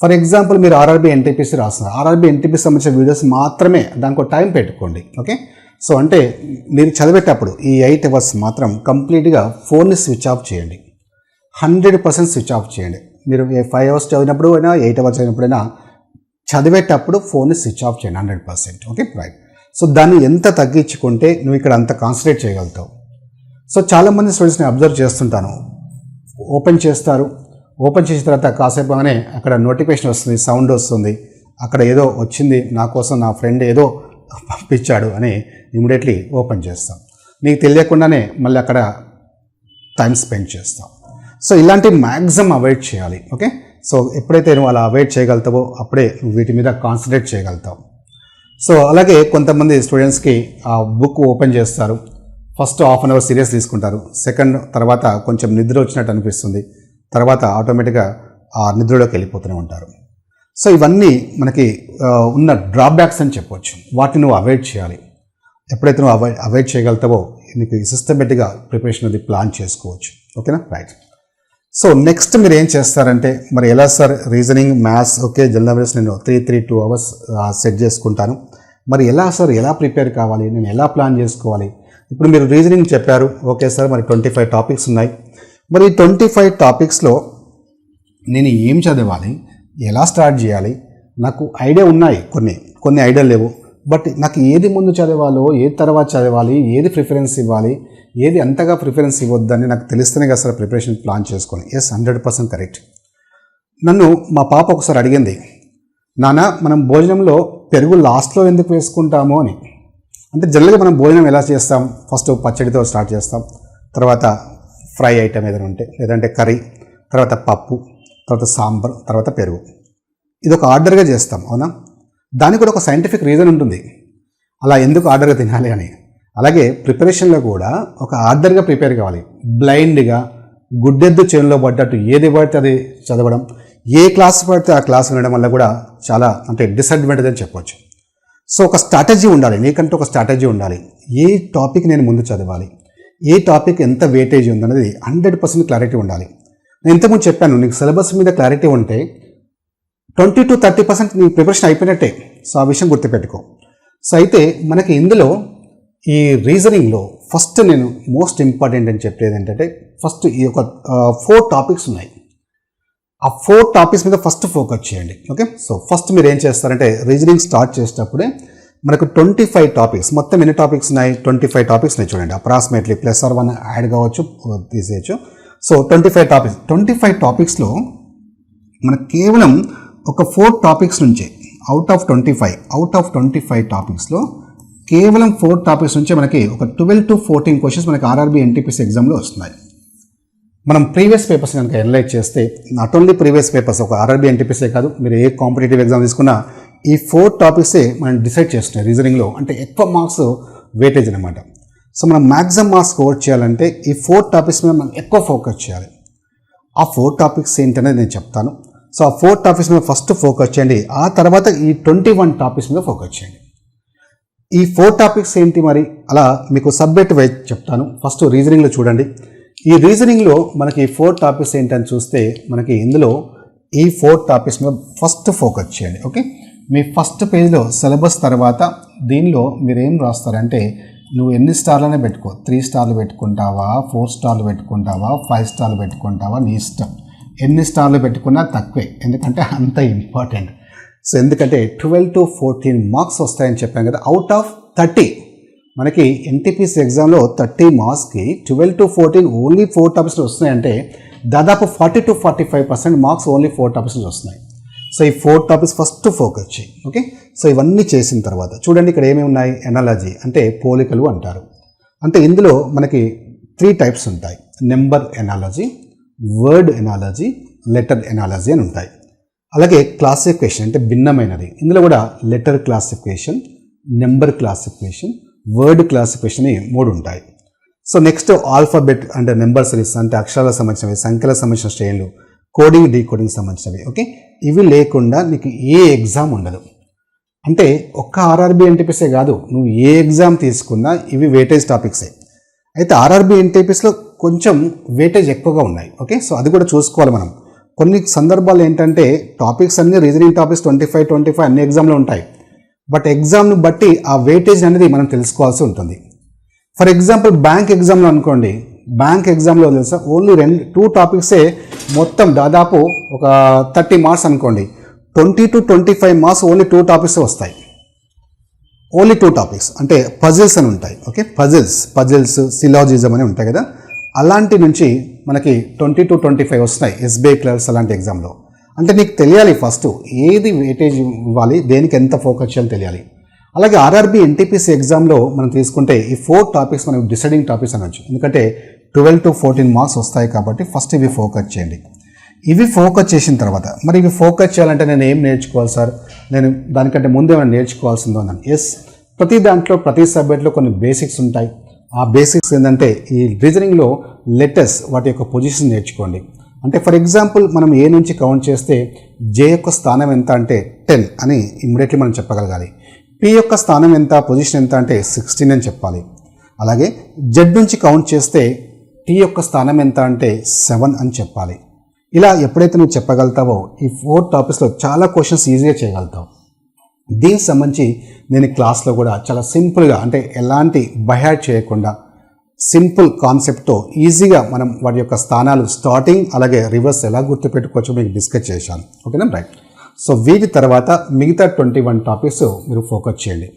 ఫర్ ఎగ్జాంపుల్ మీరు ఆర్ఆర్బీ ఎన్టీపీసీ రాస్తున్నారు. ఆర్ఆర్బీ ఎన్టీపీసీ సంబంధించిన వీడియోస్ మాత్రమే దానికి ఒక టైం పెట్టుకోండి ఓకే? సో అంటే మీరు చదివేటప్పుడు ఈ ఎయిట్ అవర్స్ మాత్రం కంప్లీట్గా ఫోన్ని స్విచ్ ఆఫ్ చేయండి. హండ్రెడ్ పర్సెంట్ స్విచ్ ఆఫ్ చేయండి. మీరు ఫైవ్ అవర్స్ చదివినప్పుడు అయినా ఎయిట్ అవర్స్ చదివినప్పుడైనా చదివేటప్పుడు ఫోన్ని స్విచ్ ఆఫ్ చేయండి hundred percent. Okay? Right. So దాన్ని ఎంత తగ్గించుకుంటే నువ్వు ఇక్కడ అంత కాన్సన్ట్రేట్ చేయగలుగుతావు. సో చాలామంది స్టూడెంట్స్ని అబ్జర్వ్ చేస్తుంటాను. ఓపెన్ చేస్తారు. ఓపెన్ చేసిన తర్వాత కాసేపుగానే అక్కడ నోటిఫికేషన్ వస్తుంది సౌండ్ వస్తుంది. అక్కడ ఏదో వచ్చింది నా కోసం నా ఫ్రెండ్ ఏదో పంపించాడు అని ఇమీడియట్లీ ఓపెన్ చేస్తాం. నీకు తెలియకుండానే మళ్ళీ అక్కడ టైం స్పెండ్ చేస్తాం. సో ఇలాంటి మ్యాక్సిమం అవాయిడ్ చేయాలి ఓకే? సో ఎప్పుడైతే నువ్వు అలా అవాయిడ్ చేయగలుగుతావో అప్పుడే వీటి మీద కాన్సన్ట్రేట్ చేయగలుగుతావు. సో అలాగే కొంతమంది స్టూడెంట్స్కి ఆ బుక్ ఓపెన్ చేస్తారు. First half an hour serious తీసుకుంటారు. సెకండ్ తర్వాత కొంచెం నిద్ర వచ్చినట్టు అనిపిస్తుంది. తర్వాత ఆటోమేటిక్గా ఆ నిద్రలోకి వెళ్ళిపోతూనే ఉంటారు. సో ఇవన్నీ మనకి ఉన్న డ్రాబ్యాక్స్ అని చెప్పొచ్చు. వాటిని నువ్వు అవాయిడ్ చేయాలి. ఎప్పుడైతే నువ్వు అవాయిడ్ అవాయిడ్ చేయగలుగుతావో నీకు సిస్టమేటిక్గా ప్రిపరేషన్ అది ప్లాన్ చేసుకోవచ్చు. ఓకేనా రైట్ సో నెక్స్ట్ మీరు ఏం చేస్తారంటే మరి ఎలా sir reasoning maths okay general awareness నేను three three two hours set చేసుకుంటాను. మరి ఎలా సార్ ఎలా ప్రిపేర్ కావాలి? నేను ఎలా ప్లాన్ చేసుకోవాలి? ఇప్పుడు మీరు రీజనింగ్ చెప్పారు. ఓకే సార్ మరి ట్వంటీ ఫైవ్ టాపిక్స్ ఉన్నాయి. మరి ఈ ట్వంటీ ఫైవ్ టాపిక్స్లో నేను ఏం చదవాలి? ఎలా స్టార్ట్ చేయాలి? నాకు ఐడియా ఉన్నాయి కొన్ని. కొన్ని ఐడియా లేవు. బట్ నాకు ఏది ముందు చదవాలో ఏది తర్వాత చదవాలి ఏది ప్రిఫరెన్స్ ఇవ్వాలి ఏది అంతగా ప్రిఫరెన్స్ ఇవ్వద్దని నాకు తెలిస్తేనే కదా సార్ ప్రిపరేషన్ ప్లాన్ చేసుకొని. ఎస్ హండ్రెడ్ పర్సెంట్ కరెక్ట్ నన్ను మా పాప ఒకసారి అడిగింది నాన్న మనం భోజనంలో పెరుగు లాస్ట్లో ఎందుకు వేసుకుంటాము? అని. అంటే జనరల్గా మనం భోజనం ఎలా చేస్తాం? ఫస్ట్ పచ్చడితో స్టార్ట్ చేస్తాం. తర్వాత ఫ్రై ఐటమ్ ఏదైనా ఉంటే లేదంటే కర్రీ తర్వాత పప్పు తర్వాత సాంబార్ తర్వాత పెరుగు. ఇది ఒక ఆర్డర్గా చేస్తాం అవునా? దానికి కూడా ఒక సైంటిఫిక్ రీజన్ ఉంటుంది. అలా ఎందుకు ఆర్డర్గా తినాలి అని. అలాగే ప్రిపరేషన్లో కూడా ఒక ఆర్డర్గా ప్రిపేర్ కావాలి. బ్లైండ్గా గుడ్డెద్దు చేనులో పడ్డట్టు ఏది పడితే అది చదవడం ఏ క్లాస్ పడితే ఆ క్లాస్ వినడం వల్ల కూడా చాలా అంటే డిసడ్వాంటేజ్ అని చెప్పవచ్చు సో ఒక స్ట్రాటజీ ఉండాలి. నీకంటే ఒక స్ట్రాటజీ ఉండాలి. ఏ టాపిక్ నేను ముందు చదవాలి? ఏ టాపిక్ ఎంత వెయిటేజ్ ఉందనేది హండ్రెడ్ పర్సెంట్ క్లారిటీ ఉండాలి. నేను ఇంతకుముందు చెప్పాను నీకు సిలబస్ మీద క్లారిటీ ఉంటే ట్వంటీ టు థర్టీ పర్సెంట్ నీ ప్రిపరేషన్ అయిపోయినట్టే. సో ఆ విషయం గుర్తుపెట్టుకో. సో అయితే మనకి ఇందులో ఈ రీజనింగ్లో ఫస్ట్ నేను మోస్ట్ ఇంపార్టెంట్ అని చెప్పేది ఏంటంటే ఫస్ట్ ఈ యొక్క ఫోర్ టాపిక్స్ ఉన్నాయి. ఆ ఫోర్ టాపిక్స్ మీద ఫస్ట్ ఫోకస్ చేయండి ఓకే సో ఫస్ట్ మీరు ఏం చేస్తారంటే రీజనింగ్ స్టార్ట్ చేసేటప్పుడే మనకు ట్వంటీ ఫైవ్ టాపిక్స్ మొత్తం ఎన్ని టాపిక్స్ ఉన్నాయి? ట్వంటీ ఫైవ్ టాపిక్స్ ఉన్నాయి చూడండి. Approximately plus or one add కావచ్చు తీసేయచ్చు. So twenty five topics twenty five టాపిక్స్లో మనకు కేవలం ఒక ఫోర్ టాపిక్స్ నుంచే out of twenty five out of twenty five టాపిక్స్లో కేవలం ఫోర్ టాపిక్స్ నుంచే మనకి ఒక ట్వెల్వ్ టు ఫోర్టీన్ క్వశ్చన్స్ మనకి ఆర్ఆర్బీ ఎన్టీపీసీ ఎగ్జామ్లో వస్తున్నాయి. మనం ప్రీవియస్ పేపర్స్ కనుక ఎనలైజ్ చేస్తే నాట్ ఓన్లీ ప్రీవియస్ పేపర్స్ ఒక ఆర్ఆర్బీ ఎన్టీపీసీ కాదు మీరు ఏ కాంపిటేటివ్ ఎగ్జామ్ తీసుకున్నా ఈ ఫోర్ టాపిక్సే మనం డిసైడ్ చేస్తున్నాయి రీజనింగ్లో అంటే ఎక్కువ మార్క్స్ వెయిటేజ్ అనమాట సో మనం మ్యాక్సిమం మార్క్స్ స్కోర్ చేయాలంటే ఈ ఫోర్ టాపిక్స్ మీద మనం ఎక్కువ ఫోకస్ చేయాలి. ఆ ఫోర్ టాపిక్స్ ఏంటనేది నేను చెప్తాను. సో ఆ ఫోర్ టాపిక్స్ మీద ఫస్ట్ ఫోకస్ చేయండి. ఆ తర్వాత ఈ ట్వంటీ వన్ టాపిక్స్ మీద ఫోకస్ చేయండి. ఈ ఫోర్ టాపిక్స్ ఏంటి మరి? అలా మీకు సబ్జెక్ట్ వైజ్ చెప్తాను. ఫస్ట్ రీజనింగ్లో చూడండి. ఈ రీజనింగ్లో మనకి ఈ ఫోర్ టాపిక్స్ ఏంటని చూస్తే మనకి ఇందులో ఈ ఫోర్ టాపిక్స్ మీద ఫస్ట్ ఫోకస్ చేయండి. ఓకే మీ ఫస్ట్ పేజ్లో సిలబస్ తర్వాత దీనిలో మీరు ఏం రాస్తారంటే నువ్వు ఎన్ని స్టార్లనే పెట్టుకో. త్రీ స్టార్లు పెట్టుకుంటావా ఫోర్ స్టార్లు పెట్టుకుంటావా ఫైవ్ స్టార్లు పెట్టుకుంటావా నీ ఇష్టం. ఎన్ని స్టార్లు పెట్టుకున్నా తక్కువే. ఎందుకంటే అంత ఇంపార్టెంట్. సో ఎందుకంటే ట్వెల్వ్ టు ఫోర్టీన్ మార్క్స్ వస్తాయని చెప్పాను కదా అవుట్ ఆఫ్ థర్టీ. మనకి ఎన్టీపీసీ ఎగ్జామ్లో థర్టీ మార్క్స్కి twelve to fourteen only four topics వస్తున్నాయంటే దాదాపు forty to forty five percent marks only four topics వస్తున్నాయి. సో ఈ ఫోర్ టాపిక్స్ ఫస్ట్ ఫోకస్ చేయి ఓకే సో ఇవన్నీ చేసిన తర్వాత చూడండి ఇక్కడ ఏమేమి ఉన్నాయి? ఎనాలజీ అంటే పోలికలు అంటారు. అంటే ఇందులో మనకి త్రీ టైప్స్ ఉంటాయి. Number analogy word analogy letter analogy అని ఉంటాయి. అలాగే క్లాసిఫికేషన్ అంటే భిన్నమైనది. ఇందులో కూడా letter classification number classification word classification మూడు ఉంటాయి. సో నెక్స్ట్ ఆల్ఫాబెట్ అంటే నెంబర్ సిరీస్ అంటే అక్షరాలకు సంబంధించినవి సంఖ్యలకు సంబంధించిన శ్రేణులు కోడింగ్ డీకోడింగ్ సంబంధించినవి ఓకే ఇవి లేకుండా నీకు ఏ ఎగ్జామ్ ఉండదు. అంటే ఒక్క ఆర్ఆర్బి ఎన్టీపీసే కాదు నువ్వు ఏ ఎగ్జామ్ తీసుకున్నా ఇవి వెయిటేజ్ టాపిక్సే అయితే ఆర్ఆర్బి ఎన్టీపీస్లో కొంచెం వెయిటేజ్ ఎక్కువగా ఉన్నాయి ఓకే సో అది కూడా చూసుకోవాలి మనం. కొన్ని సందర్భాలు ఏంటంటే టాపిక్స్ అన్ని reasoning topics twenty five twenty five అన్ని ఎగ్జామ్లో ఉంటాయి. బట్ ఎగ్జామ్ను బట్టి ఆ వెయిటేజ్ అనేది మనం తెలుసుకోవాల్సి ఉంటుంది. ఫర్ ఎగ్జాంపుల్ బ్యాంక్ ఎగ్జామ్లో అనుకోండి బ్యాంక్ ఎగ్జామ్లో తెలుసా? ఓన్లీ రెండు టూ టాపిక్సే మొత్తం దాదాపు ఒక థర్టీ మార్క్స్ అనుకోండి. Twenty to twenty five marks only two topics వస్తాయి. Only two topics. అంటే పజిల్స్ అని ఉంటాయి. ఓకే? పజిల్స్ పజిల్స్ సిలాజిజం అని ఉంటాయి కదా? అలాంటి నుంచి మనకి ట్వంటీ టు ట్వంటీ ఫైవ్ వస్తున్నాయి ఎస్బీఐ క్లర్స్ అలాంటి ఎగ్జామ్లో. అంటే నీకు తెలియాలి ఫస్ట్ ఏది వెయిటేజ్ ఇవ్వాలి దేనికి ఎంత ఫోకస్ చేయాలో తెలియాలి. అలాగే ఆర్ఆర్బీ ఎన్టీపీసీ ఎగ్జామ్లో మనం తీసుకుంటే ఈ ఫోర్ టాపిక్స్ మనకు డిసైడింగ్ టాపిక్స్ అనొచ్చు. ఎందుకంటే ట్వెల్వ్ టు ఫోర్టీన్ మార్క్స్ వస్తాయి కాబట్టి ఫస్ట్ ఇవి ఫోకస్ చేయండి. ఇవి ఫోకస్ చేసిన తర్వాత మరి ఇవి ఫోకస్ చేయాలంటే నేను ఏం నేర్చుకోవాలి సార్? నేను దానికంటే ముందు ఏమైనా నేర్చుకోవాల్సిందో అన్నాను ఎస్ ప్రతి దాంట్లో ప్రతి సబ్జెక్ట్లో కొన్ని బేసిక్స్ ఉంటాయి. ఆ బేసిక్స్ ఏంటంటే ఈ రీజనింగ్లో లెటర్స్ వాటి యొక్క పొజిషన్ నేర్చుకోండి. అంటే ఫర్ ఎగ్జాంపుల్ మనం ఏ నుంచి కౌంట్ చేస్తే జే యొక్క స్థానం ఎంత అంటే టెన్ అని ఇమ్మీడియట్లీ మనం చెప్పగలగాలి. పి యొక్క స్థానం ఎంత పొజిషన్ ఎంత అంటే సిక్స్టీన్ అని చెప్పాలి. అలాగే జెడ్ నుంచి కౌంట్ చేస్తే టీ యొక్క స్థానం ఎంత అంటే సెవెన్ అని చెప్పాలి. ఇలా ఎప్పుడైతే నువ్వు చెప్పగలుగుతావో ఈ ఫోర్ టాపిక్స్లో చాలా క్వశ్చన్స్ ఈజీగా చేయగలుగుతావు. దీనికి సంబంధించి నేను క్లాస్లో కూడా చాలా సింపుల్గా అంటే ఎలాంటి బయాడ్ చేయకుండా సింపుల్ కాన్సెప్ట్తో ఈజీగా మనం వాటి యొక్క స్థానాలు స్టార్టింగ్ అలాగే రివర్స్ ఎలా గుర్తుపెట్టుకోవచ్చో మీకు డిస్కస్ చేశాను. ఓకేనా రైట్ సో వీటి తర్వాత మిగతా ట్వంటీ వన్ టాపిక్స్ మీరు ఫోకస్ చేయండి.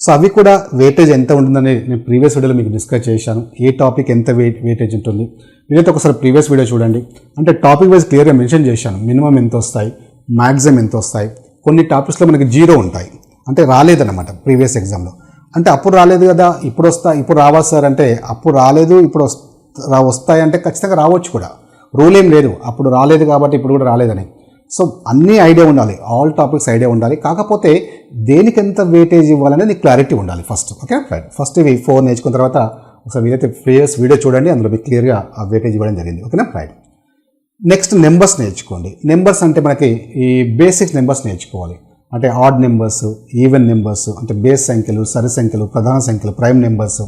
సో అవి కూడా వెయిటేజ్ ఎంత ఉంటుందని నేను ప్రీవియస్ వీడియోలో మీకు డిస్కస్ చేశాను. ఏ టాపిక్ ఎంత వెయిట్ వెయిటేజ్ ఉంటుంది? మీరైతే ఒకసారి ప్రీవియస్ వీడియో చూడండి. అంటే టాపిక్ వైజ్ క్లియర్గా మెన్షన్ చేశాను. మినిమం ఎంత వస్తాయి? మ్యాక్సిమం ఎంత వస్తాయి? కొన్ని టాపిక్స్లో మనకి జీరో ఉంటాయి. అంటే రాలేదన్నమాట ప్రీవియస్ ఎగ్జామ్లో అంటే అప్పుడు రాలేదు కదా ఇప్పుడు వస్తా ఇప్పుడు రావా సార్ అంటే అప్పుడు రాలేదు ఇప్పుడు వస్- వస్తాయి అంటే ఖచ్చితంగా రావచ్చు కూడా. రూల్ ఏం లేదు. అప్పుడు రాలేదు కాబట్టి ఇప్పుడు కూడా రాలేదని. సో అన్ని ఐడియా ఉండాలి. ఆల్ టాపిక్స్ ఐడియా ఉండాలి. కాకపోతే దేనికి ఎంత వెయిటేజ్ ఇవ్వాలనేది క్లారిటీ ఉండాలి ఫస్ట్ ఓకే రైట్ ఫస్ట్ ఇవి ఫోర్ నేర్చుకున్న తర్వాత ఒకసారి మీరైతే ప్రీవియస్ వీడియో చూడండి అందులో మీకు క్లియర్గా ఆ వెయిటేజ్ ఇవ్వడం జరిగింది ఓకేనా రైట్ నెక్స్ట్ నెంబర్స్ నేర్చుకోండి. నెంబర్స్ అంటే మనకి ఈ బేసిక్ నెంబర్స్ నేర్చుకోవాలి. అంటే ఆడ్ నెంబర్స్ ఈవెన్ నెంబర్స్ అంటే బేస్ సంఖ్యలు సరి సంఖ్యలు ప్రధాన సంఖ్యలు prime numbers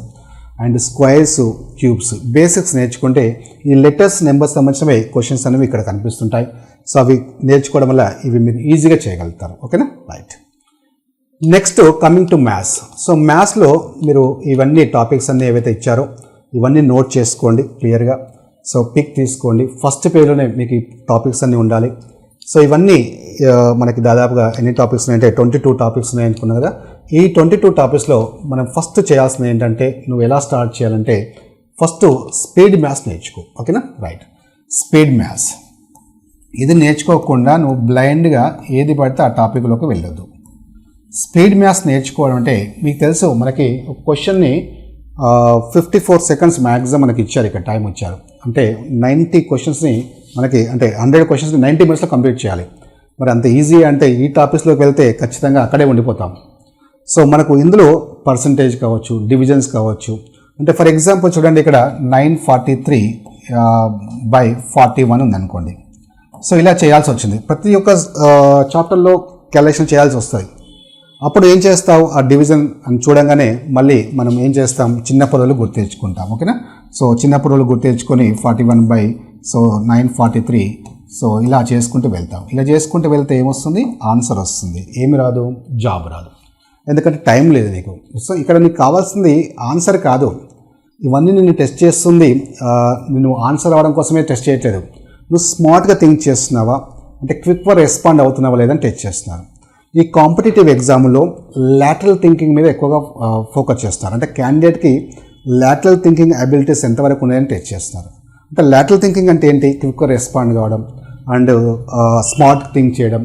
and squares cubes basics నేర్చుకుంటే ఈ లెటర్స్ నెంబర్స్ సంబంధించినవి క్వశ్చన్స్ అనేవి ఇక్కడ కనిపిస్తుంటాయి. సో అవి నేర్చుకోవడం వల్ల ఇవి మీరు ఈజీగా చేయగలుగుతారు. ఓకేనా? Right next coming to maths so మ్యాథ్స్లో మీరు ఇవన్నీ టాపిక్స్ అన్నీ ఏవైతే ఇచ్చారో ఇవన్నీ నోట్ చేసుకోండి క్లియర్గా సో పిక్ తీసుకోండి. ఫస్ట్ పేజ్లోనే మీకు ఈ టాపిక్స్ అన్నీ ఉండాలి. సో ఇవన్నీ మనకి దాదాపుగా ఎన్ని టాపిక్స్ ఉన్నాయంటే ట్వంటీ టూ టాపిక్స్ ఉన్నాయి అనుకున్నా కదా. ఈ ట్వంటీ టూ టాపిక్స్లో మనం ఫస్ట్ చేయాల్సింది ఏంటంటే నువ్వు ఎలా స్టార్ట్ చేయాలంటే ఫస్ట్ స్పీడ్ మ్యాథ్స్ నేర్చుకో. ఓకేనా? రైట్ స్పీడ్ మ్యాథ్స్ ఇది నేర్చుకోకుండా నువ్వు బ్లైండ్గా ఏది పడితే ఆ టాపిక్లోకి వెళ్ళొద్దు. స్పీడ్ మ్యాథ్స్ నేర్చుకోవడం అంటే మీకు తెలుసు మనకి ఒక క్వశ్చన్ని ఫిఫ్టీ ఫోర్ సెకండ్స్ మ్యాక్సిమం మనకి ఇచ్చారు ఇక్కడ టైం ఇచ్చారు అంటే నైంటీ క్వశ్చన్స్ని మనకి అంటే హండ్రెడ్ క్వశ్చన్స్ని నైంటీ మినిట్స్లో కంప్లీట్ చేయాలి. మరి అంత ఈజీ అంటే ఈ టాపిక్స్లోకి వెళ్తే ఖచ్చితంగా అక్కడే ఉండిపోతాం. సో మనకు ఇందులో పర్సంటేజ్ కావచ్చు డివిజన్స్ కావచ్చు. అంటే ఫర్ ఎగ్జాంపుల్ చూడండి ఇక్కడ nine forty three by forty one ఉందనుకోండి. సో ఇలా చేయాల్సి వచ్చింది. ప్రతి ఒక్క చాప్టర్లో క్యాలిక్యులేషన్ చేయాల్సి వస్తుంది అప్పుడు ఏం చేస్తావు? ఆ డివిజన్ అని చూడంగానే మళ్ళీ మనం ఏం చేస్తాం? చిన్న పదవులు గుర్తు తెచ్చుకుంటాం. ఓకేనా? సో చిన్న పదవులు గుర్తు తెచ్చుకొని forty one by so nine forty three so ఇలా చేసుకుంటూ వెళ్తాం. ఇలా చేసుకుంటూ వెళ్తే ఏమొస్తుంది? ఆన్సర్ వస్తుంది. ఏమి రాదు? జాబ్ రాదు. ఎందుకంటే టైం లేదు నీకు. సో ఇక్కడ నీకు కావాల్సింది ఆన్సర్ కాదు. ఇవన్నీ నిన్ను టెస్ట్ చేస్తుంది. నేను నిన్ను ఆన్సర్ అవ్వడం కోసమే టెస్ట్ చేయట్లేదు. నువ్వు స్మార్ట్గా థింక్ చేస్తున్నావా? అంటే క్విక్గా రెస్పాండ్ అవుతున్నావా లేదని టెస్ట్ చేస్తున్నారు. ఈ కాంపిటేటివ్ ఎగ్జామ్లో లాటరల్ థింకింగ్ మీద ఎక్కువగా ఫోకస్ చేస్తారు అంటే క్యాండిడేట్కి లాటరల్ థింకింగ్ అబిలిటీస్ ఎంతవరకు ఉన్నాయని టెస్ట్ చేస్తున్నారు. అంటే లాటరల్ థింకింగ్ అంటే ఏంటి? క్విక్గా రెస్పాండ్ కావడం అండ్ స్మార్ట్ థింక్ చేయడం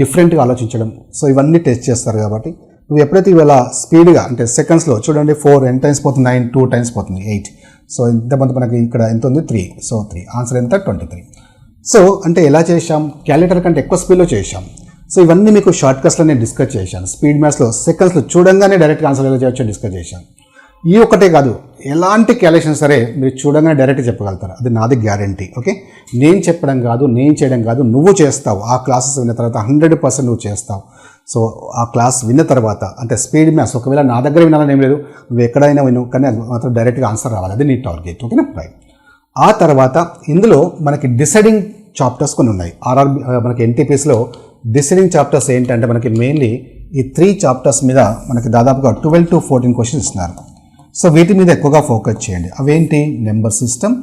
డిఫరెంట్గా ఆలోచించడం. సో ఇవన్నీ టెస్ట్ చేస్తారు కాబట్టి నువ్వు ఎప్పుడైతే ఇవాళ స్పీడ్గా అంటే సెకండ్స్లో చూడండి ఫోర్ ఎన్ టైమ్స్ పోతుంది నైన్ టూ టైమ్స్ పోతుంది ఎయిట్ సో ఇంతమంది మనకి ఇక్కడ ఎంత ఉంది? త్రీ సో త్రీ ఆన్సర్ ఎంత? ట్వంటీ త్రీ సో అంటే ఎలా చేశాం? క్యాలిటర్ కంటే ఎక్కువ స్పీడ్లో చేశాం. సో ఇవన్నీ మీకు షార్ట్ కట్స్లో నేను డిస్కస్ చేశాను. స్పీడ్ మ్యాథ్స్లో సెకండ్స్లో చూడంగానే డైరెక్ట్గా ఆన్సర్ ఎలా చేయొచ్చో డిస్కస్ చేశాను. ఈ ఒక్కటే కాదు ఎలాంటి క్యాలిక్యులేషన్ సరే మీరు చూడంగానే డైరెక్ట్ చెప్పగలుగుతారు. అది నాది గ్యారంటీ ఓకే నేను చెప్పడం కాదు నేను చేయడం కాదు నువ్వు చేస్తావు. ఆ క్లాసెస్ విన్న తర్వాత హండ్రెడ్ పర్సెంట్ నువ్వు చేస్తావు. సో ఆ క్లాస్ విన్న తర్వాత అంటే స్పీడ్ మ్యాథ్స్ ఒకవేళ నా దగ్గర వినాలని ఏం లేదు నువ్వు ఎక్కడైనా విను కానీ అది మాత్రం డైరెక్ట్గా ఆన్సర్ రావాలి. అది నీ టార్గెట్ ఓకేనా రైట్ ఆ తర్వాత ఇందులో మనకి డిసైడింగ్ చాప్టర్స్ కొన్ని ఉన్నాయి. ఆర్ఆర్ మనకి ఎన్టీపీస్లో డిసైడింగ్ చాప్టర్స్ ఏంటంటే మనకి మెయిన్లీ ఈ త్రీ చాప్టర్స్ మీద మనకి దాదాపుగా ట్వెల్వ్ టు ఫోర్టీన్ క్వశ్చన్స్ ఇస్తున్నారు. సో వీటి మీద ఎక్కువగా ఫోకస్ చేయండి. అవేంటి? నెంబర్ సిస్టమ్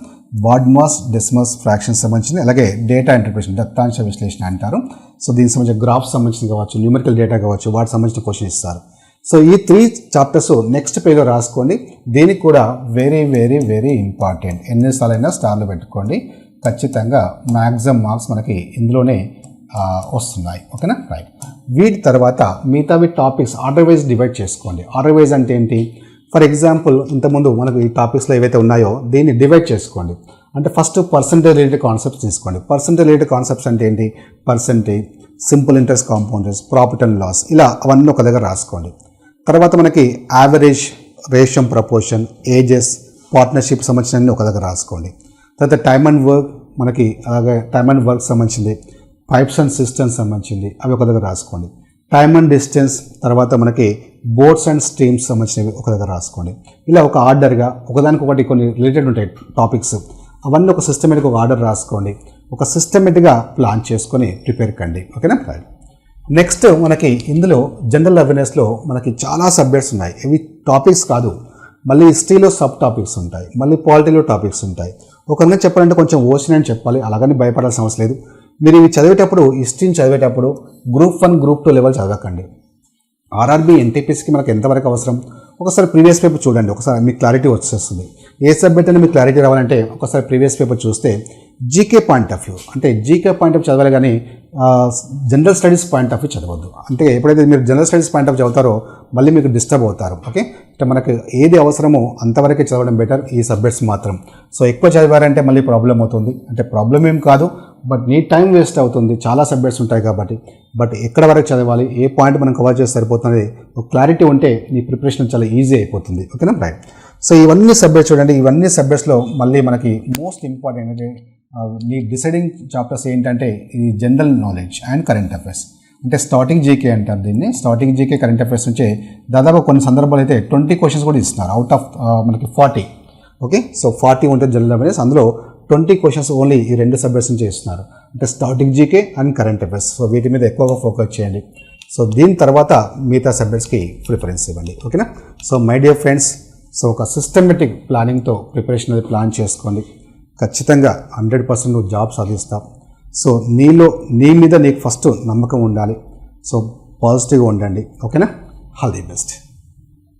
వాడ్మాస్ డెస్మస్ ఫ్రాక్షన్స్ సంబంధించింది అలాగే డేటా ఇంటర్ప్రిటేషన్ దత్తాంశ విశ్లేషణ అంటారు. సో దీనికి సంబంధించిన గ్రాఫ్స్ సంబంధించిన కావచ్చు న్యూమరికల్ డేటా కావచ్చు వాటికి సంబంధించిన క్వశ్చన్ ఇస్తారు. సో ఈ త్రీ చాప్టర్స్ నెక్స్ట్ పేజ్లో రాసుకోండి. దీనికి కూడా వెరీ వెరీ వెరీ ఇంపార్టెంట్ ఎన్ని సార్లైనా స్టార్లు పెట్టుకోండి. ఖచ్చితంగా మ్యాక్సిమం మార్క్స్ మనకి ఇందులోనే వస్తున్నాయి. ఓకేనా? రైట్ వీటి తర్వాత మిగతావి టాపిక్స్ ఆర్డర్ వైజ్ డివైడ్ చేసుకోండి. ఆర్డర్ వైజ్ అంటే ఏంటి? ఫర్ ఎగ్జాంపుల్ ఇంతకుముందు మనకు ఈ టాపిక్స్లో ఏవైతే ఉన్నాయో దీన్ని డివైడ్ చేసుకోండి. అంటే ఫస్ట్ పర్సంటేజ్ రిలేటెడ్ కాన్సెప్ట్స్ తీసుకోండి. పర్సంటేజ్ రిలేటెడ్ కాన్సెప్ట్స్ అంటే ఏంటి? Percentage simple interest compounders profit and loss ఇలా అవన్నీ ఒక దగ్గర రాసుకోండి. తర్వాత మనకి యావరేజ్ రేషియం ప్రపోర్షన్ ఏజెస్ పార్ట్నర్షిప్ సంబంధించిన ఒక దగ్గర రాసుకోండి. తర్వాత టైమ్ అండ్ వర్క్ మనకి అలాగే టైమ్ అండ్ వర్క్ సంబంధించింది పైప్స్ అండ్ సిస్టమ్స్ సంబంధించింది అవి ఒక దగ్గర రాసుకోండి. టైమ్ అండ్ డిస్టెన్స్ తర్వాత మనకి బోట్స్ అండ్ స్ట్రీమ్స్ సంబంధించినవి ఒక దగ్గర రాసుకోండి. ఇలా ఒక ఆర్డర్గా ఒకదానికొకటి కొన్ని రిలేటెడ్ ఉంటాయి టాపిక్స్ అవన్నీ ఒక సిస్టమేటిక్ ఒక ఆర్డర్ రాసుకోండి. ఒక సిస్టమేటిక్గా ప్లాన్ చేసుకొని ప్రిపేర్ కండి. ఓకేనా? నెక్స్ట్ మనకి ఇందులో జనరల్ అవేర్నెస్లో మనకి చాలా సబ్జెక్ట్స్ ఉన్నాయి. ఇవి టాపిక్స్ కాదు. మళ్ళీ హిస్టరీలో సబ్ టాపిక్స్ ఉంటాయి. మళ్ళీ పాలిటీలో టాపిక్స్ ఉంటాయి. ఒక చెప్పాలంటే కొంచెం ఓషన్ అని చెప్పాలి. అలాగని భయపడాల్సిన అవసరం లేదు. మీరు ఇవి చదివేటప్పుడు హిస్టరీని చదివేటప్పుడు group one group two level చదవకండి. RRB ఎన్టీపీసీకి మనకు ఎంతవరకు అవసరం? ఒకసారి ప్రీవియస్ పేపర్ చూడండి. ఒకసారి మీకు క్లారిటీ వచ్చేస్తుంది. ఏ సబ్జెక్ట్ అయినా మీకు క్లారిటీ రావాలంటే ఒకసారి ప్రీవియస్ పేపర్ చూస్తే జీకే పాయింట్ ఆఫ్ వ్యూ అంటే జీకే పాయింట్ ఆఫ్ చదవాలి కానీ general studies point of view చదవద్దు. అంటే ఎప్పుడైతే మీరు జనరల్ స్టడీస్ పాయింట్ ఆఫ్ చదువుతారో మళ్ళీ మీకు డిస్టర్బ్ అవుతారు. ఓకే? అంటే మనకు ఏది అవసరమో అంతవరకే చదవడం బెటర్ ఈ సబ్జెక్ట్స్ మాత్రం. సో ఎక్కువ చదివారంటే మళ్ళీ ప్రాబ్లం అవుతుంది. అంటే ప్రాబ్లం ఏం కాదు బట్ నీ టైం వేస్ట్ అవుతుంది. చాలా సబ్జెక్ట్స్ ఉంటాయి కాబట్టి. బట్ ఎక్కడ వరకు చదవాలి ఏ పాయింట్ మనం కవర్ చేస్తే సరిపోతుంది ఒక క్లారిటీ ఉంటే నీ ప్రిపరేషన్ చాలా ఈజీ అయిపోతుంది. ఓకేనా? రైట్ సో ఇవన్నీ సబ్జెక్ట్స్ చూడండి. ఇవన్నీ సబ్జెక్ట్స్లో మళ్ళీ మనకి మోస్ట్ ఇంపార్టెంట్ అంటే నీ డిసైడింగ్ చాప్టర్స్ ఏంటంటే ఇది general knowledge and current affairs. అంటే స్టార్టింగ్ జీకే అంటారు దీన్ని. స్టార్టింగ్ జీకే కరెంట్ అఫైర్స్ నుంచే దాదాపు కొన్ని సందర్భాలు అయితే ట్వంటీ క్వశ్చన్స్ కూడా ఇస్తున్నారు. అవుట్ ఆఫ్ మనకి ఫార్టీ ఓకే సో ఫార్టీ ఉంటుంది జనరల్ అఫైర్స్ అందులో ట్వంటీ క్వశ్చన్స్ ఓన్లీ ఈ రెండు సబ్జెక్ట్స్ నుంచి ఇస్తున్నారు. అంటే starting GK and current affairs so వీటి మీద ఎక్కువగా ఫోకస్ చేయండి. సో దీని తర్వాత మిగతా సబ్జెక్ట్స్కి ప్రిఫరెన్స్ ఇవ్వండి. ఓకేనా so my dear friends so ఒక సిస్టమేటిక్ ప్లానింగ్తో ప్రిపరేషన్ అనేది ప్లాన్ చేసుకోండి. ఖచ్చితంగా హండ్రెడ్ పర్సెంట్ నువ్వు జాబ్ సాధిస్తావు సో నీలో నీ మీద నీకు ఫస్ట్ నమ్మకం ఉండాలి. సో పాజిటివ్గా ఉండండి. ఓకేనా? All the best.